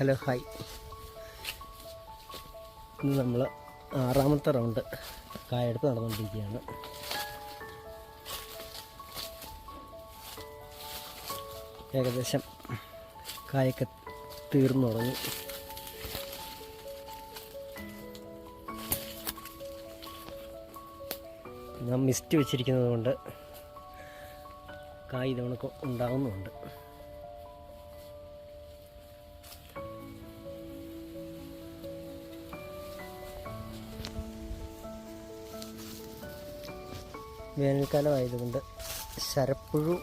Hello hi ഇന്ന് നമ്മൾ ആറാമത്തെ റൗണ്ട് കായെടുത്ത് നടന്നുകൊണ്ടിരിക്കുകയാണ്. ഏകദേശം കായൊക്കെ തീർന്നു തുടങ്ങി. ഞാൻ മിസ്റ്റ് വെച്ചിരിക്കുന്നത് കൊണ്ട് കായ് ഇതവണ ഉണ്ടാകുന്നുമുണ്ട് വേനൽക്കാലം ആയതുകൊണ്ട് ശരപ്പുഴു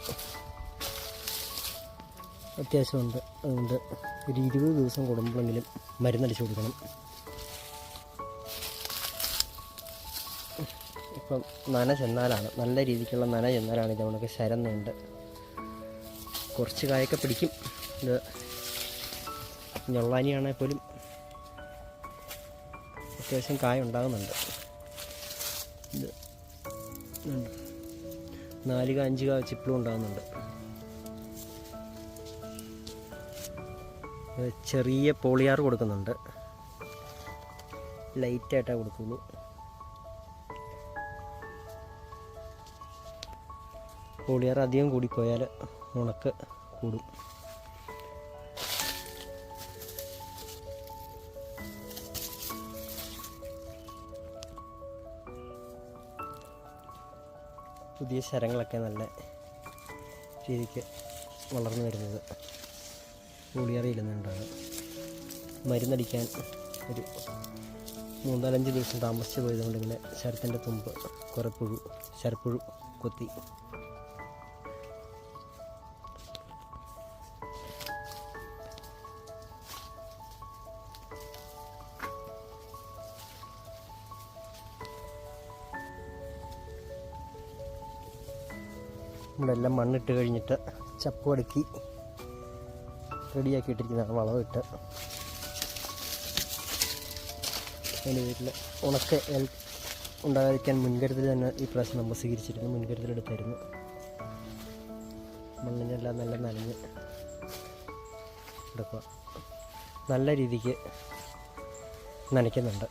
അത്യാവശ്യമുണ്ട് അതുകൊണ്ട് ഒരു ഇരുപത് ദിവസം കൂടുമ്പോഴെങ്കിലും മരുന്നടിച്ചു കൊടുക്കണം. ഇപ്പം നന ചെന്നാലാണ് നല്ല രീതിക്കുള്ള നന ചെന്നാലാണ് ഇത് നമുക്ക് ശരം നീണ്ട്. കുറച്ച് കായൊക്കെ പിടിക്കും. ഇത് ഞൊള്ളാനിയാണെങ്കിൽ പോലും അത്യാവശ്യം കായ ഉണ്ടാകുന്നുണ്ട്. നാല് കാ അഞ്ച് കാ ഇപ്പോഴും ഉണ്ടാകുന്നുണ്ട് ചെറിയ പോളിയാർ കൊടുക്കുന്നുണ്ട്. ലൈറ്റായിട്ടേ കൊടുക്കുള്ളൂ. പോളിയാർ അധികം കൂടിപ്പോയാൽ ഉണക്ക് കൂടും. പുതിയ ശരങ്ങളൊക്കെ നല്ല രീതിക്ക് വളർന്നു വരുന്നത്. പുളിയറിയില്ലെന്നുണ്ടാണ് മരുന്നടിക്കാൻ ഒരു മൂന്നാലഞ്ച് ദിവസം താമസിച്ച് പോയതുകൊണ്ട് ഇങ്ങനെ ശരത്തിന്റെ തുമ്പ് കുറേ പുഴു ശരപ്പുഴു കൊത്തി എല്ലാം മണ്ണിട്ട് കഴിഞ്ഞിട്ട് ചപ്പ് അടുക്കി റെഡിയാക്കി ഇട്ടിരിക്കുന്നതാണ് വളമിട്ട്. എന്റെ വീട്ടിൽ ഉണക്ക ഉണ്ടാകാതിരിക്കാൻ മുൻകരുതൽ തന്നെ ഈ പ്രാവശ്യം നമ്മൾ സ്വീകരിച്ചിരുന്നു. മുൻകരുതലെടുത്തായിരുന്നു മണ്ണിനെല്ലാം നല്ല നനഞ്ഞ് എടുക്കുക നല്ല രീതിക്ക് നനയ്ക്കുന്നുണ്ട്.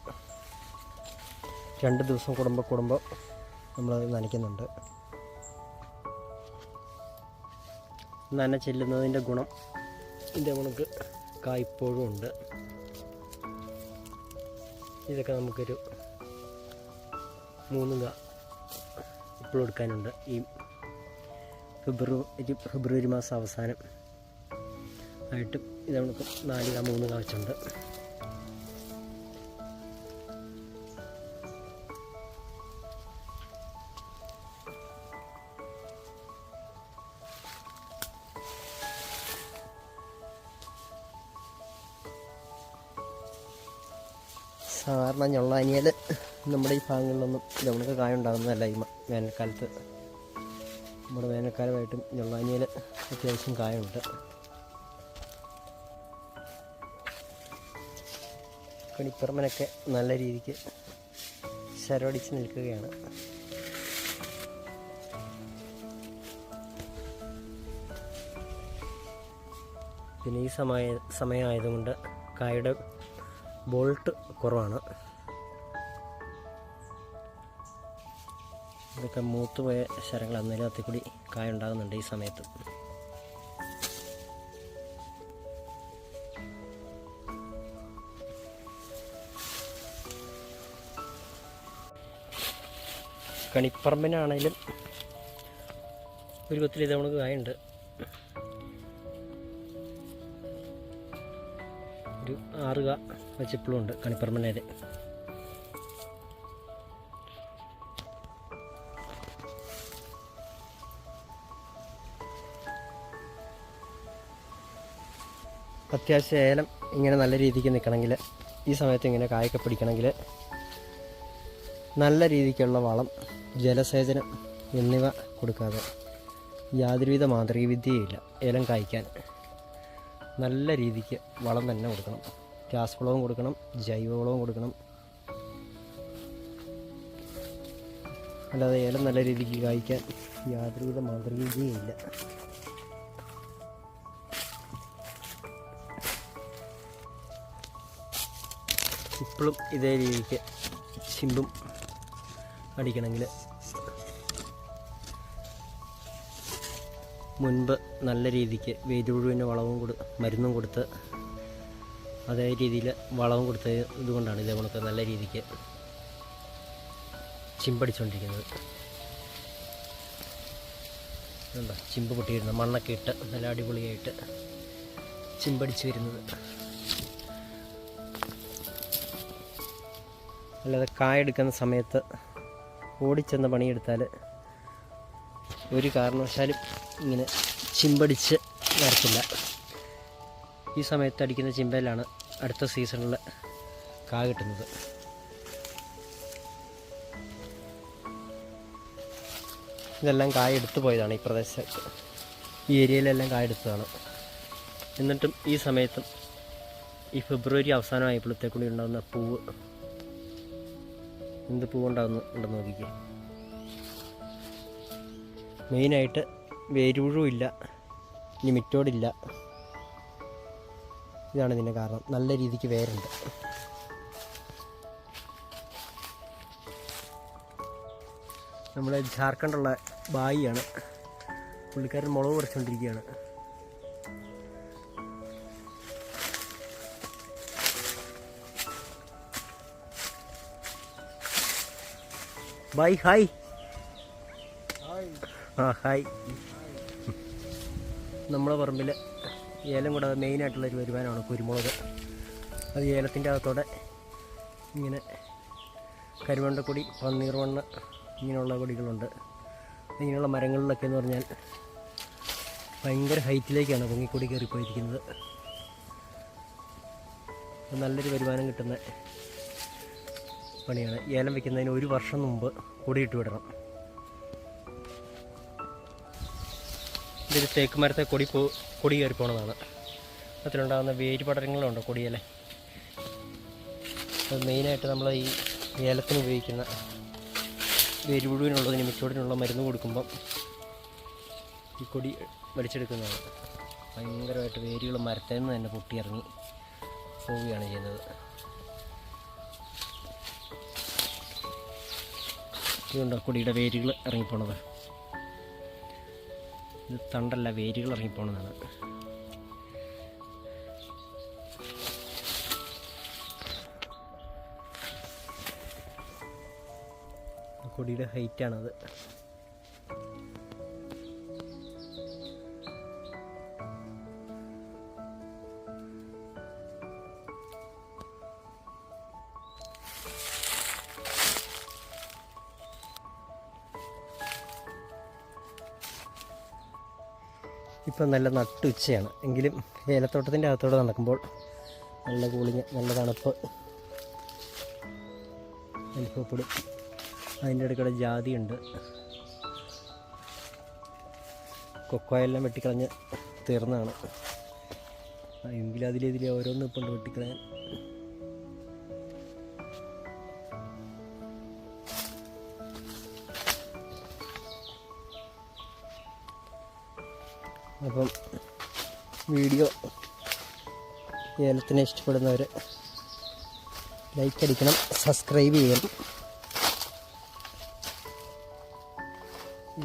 രണ്ട് ദിവസം കുടുംബ കുടുംബം നമ്മളത് നനയ്ക്കുന്നുണ്ട്. നന ചെല്ലുന്നതിന്റെ ഗുണം. ഇതേ നമുക്ക് കായ്പോഴും ഉണ്ട്. ഇതൊക്കെ നമുക്കൊരു മൂന്ന് കാ ഇപ്പോൾ എടുക്കാനുണ്ട്. ഈ ഫെബ്രുവരി ഫെബ്രുവരി മാസം അവസാനം ആയിട്ട് ഇത് നമുക്ക് നാല് കാ മൂന്ന് കാ വെച്ചുണ്ട് സാധാരണ ഞൊള്ളാനിയൽ നമ്മുടെ ഈ ഭാഗങ്ങളിലൊന്നും നമുക്ക് കായ ഉണ്ടാകുന്നതല്ല ഈ വേനൽക്കാലത്ത്. നമ്മുടെ വേനൽക്കാലമായിട്ടും ഞൊള്ളാനിയൽ അത്യാവശ്യം കായുണ്ട്. കണിപ്പറമ്പനൊക്കെ നല്ല രീതിക്ക് ശരവടിച്ച് നിൽക്കുകയാണ്. പിന്നെ ഈ സമയ സമയമായതുകൊണ്ട് കായുടെ ബോൾട്ട് കുറവാണ്. ഇതൊക്കെ മൂത്ത് പോയ ശരങ്ങൾ അന്നേരം അത്തിക്കൂടി കൂടി കായ ഉണ്ടാകുന്നുണ്ട് ഈ സമയത്ത്. കണിപ്പറമ്പിനാണേലും ഒരു കൊത്തിൽ ഇത് നമുക്ക് കായുണ്ട്. ഒരു ആറ് കാ വെച്ചിപ്പോഴും ഉണ്ട് കണിപ്പറമ്പനേര് അത്യാവശ്യം ഏലം ഇങ്ങനെ നല്ല രീതിക്ക് നിൽക്കണമെങ്കിൽ ഈ സമയത്ത് ഇങ്ങനെ കായൊക്കെ പിടിക്കണമെങ്കിൽ നല്ല രീതിക്കുള്ള വളം ജലസേചനം എന്നിവ കൊടുക്കാതെ യാതൊരുവിധ മാതൃകവിദ്യയും ഇല്ല ഏലം കായ്ക്കാൻ. നല്ല രീതിക്ക് വളം തന്നെ കൊടുക്കണം. രാസവളവും കൊടുക്കണം ജൈവവളവും കൊടുക്കണം. അല്ലാതെ ഏലം നല്ല രീതിക്ക് കായ്ക്കാൻ യാതൊരുവിധ മാതൃകയും ഇല്ല. ഇപ്പോഴും ഇതേ രീതിക്ക് ചിമ്പും അടിക്കണമെങ്കിൽ മുൻപ് നല്ല രീതിക്ക് വേരുപുഴുവിന് വളവും കൊടു മരുന്നും കൊടുത്ത് അതേ രീതിയിൽ വളവും കൊടുത്ത ഇതുകൊണ്ടാണ് ഇതേ കണക്ക് നല്ല രീതിക്ക് ചിമ്പടിച്ചുകൊണ്ടിരിക്കുന്നത് എന്താ ചിമ്പ് പൊട്ടിയിരുന്നത് മണ്ണൊക്കെ ഇട്ട് നല്ല അടിപൊളിയായിട്ട് ചിമ്പടിച്ച് വരുന്നത്. അല്ലാതെ കായെടുക്കുന്ന സമയത്ത് ഓടിച്ചെന്ന് പണിയെടുത്താൽ ഒരു കാരണവശാലും ഇങ്ങനെ ചിമ്പടിച്ച് വരത്തില്ല ഈ സമയത്ത് അടിക്കുന്ന ചിമ്പയിലാണ് അടുത്ത സീസണിൽ കാ കിട്ടുന്നത്. ഇതെല്ലാം കായ എടുത്തു പോയതാണ് ഈ പ്രദേശത്ത്. ഈ ഏരിയയിലെല്ലാം കായ എടുത്തതാണ്. എന്നിട്ടും ഈ സമയത്തും ഈ ഫെബ്രുവരി അവസാനമായപ്പോഴത്തേക്കൂടി ഉണ്ടാകുന്ന പൂവ് എന്ത് പൂവുണ്ടാകുന്നു ഉണ്ടെന്ന് നോക്കിക്കേ. മെയിനായിട്ട് വേരുപുഴുവില്ല ലിമിറ്റോടില്ല. ഇതാണ് ഇതിന്റെ കാരണം. നല്ല രീതിക്ക് വേരുണ്ട്. നമ്മുടെ ജാർഖണ്ഡുള്ള ബായിയാണ്. പുള്ളിക്കാരൻ മുളക് പറിച്ചുകൊണ്ടിരിക്കുകയാണ്. Bye hi. ആ ഹായ്. നമ്മുടെ പറമ്പിൽ ഏലം കൂടാതെ മെയിനായിട്ടുള്ളൊരു വരുമാനമാണ് കുരുമുളക്. അത് ഏലത്തിന്റെ അകത്തോടെ ഇങ്ങനെ കരിവണ്ടക്കൊടി പന്നീർവണ്ണ ഇങ്ങനെയുള്ള കൊടികളുണ്ട് ഇങ്ങനെയുള്ള മരങ്ങളിലൊക്കെ എന്ന് പറഞ്ഞാൽ ഭയങ്കര ഹൈറ്റിലേക്കാണ് പൊങ്ങിക്കൊടി കയറിപ്പോയിരിക്കുന്നത്. നല്ലൊരു വരുമാനം കിട്ടുന്ന പണിയാണ്. ഏലം വയ്ക്കുന്നതിന് ഒരു വർഷം മുമ്പ് കൊടിയിട്ട് വിടണം. ഇതൊരു തേക്ക് മരത്തെ കൊടി പോ കൊടി കയറി പോണതാണ്. അതിലുണ്ടാകുന്ന വേര് പടരങ്ങളുണ്ട് കൊടിയല്ലേ അത് മെയിനായിട്ട് നമ്മൾ ഈ ഏലത്തിന് ഉപയോഗിക്കുന്ന വേരുപുഴുവിനുള്ളതിന് മിച്ചോടിനുള്ള മരുന്ന് കൊടുക്കുമ്പം ഈ കൊടി വലിച്ചെടുക്കുന്നതാണ്. ഭയങ്കരമായിട്ട് വേരുകൾ മരത്തിൽ നിന്ന് തന്നെ പൊട്ടിയിറങ്ങി പോവുകയാണ് ചെയ്യുന്നത്. ഇതുണ്ടോ കൊടിയുടെ വേരുകൾ ഇറങ്ങിപ്പോണത്? ഇത് തണ്ടല്ല വേരുകൾ ഇറങ്ങിപ്പോണതാണ് കൊടിയുടെ ഹൈറ്റാണത് ഇപ്പം നല്ല നട്ടുച്ചയാണ്. എങ്കിലും ഏലത്തോട്ടത്തിന്റെ അകത്തോടെ നടക്കുമ്പോൾ നല്ല കൂളിങ് നല്ല തണുപ്പ് അനുഭവപ്പെടും. അതിന്റെ ഇടയ്ക്കൂടെ ജാതിയുണ്ട്. കൊക്കോയെല്ലാം വെട്ടിക്കളഞ്ഞ് തീർന്നതാണ്. എങ്കിലും അതിലേതിലെ ഓരോന്ന് ഇപ്പോൾ വെട്ടിക്കളയാൻ അപ്പം വീഡിയോ ഏലത്തിനെ ഇഷ്ടപ്പെടുന്നവർ ലൈക്ക് അടിക്കണം സബ്സ്ക്രൈബ് ചെയ്യണം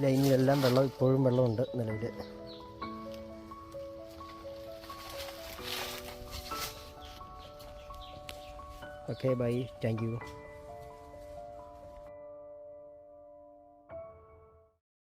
ലൈനിലെല്ലാം വെള്ളം ഇപ്പോഴും വെള്ളമുണ്ട് നിലവിൽ ഓക്കെ ബൈ താങ്ക് യു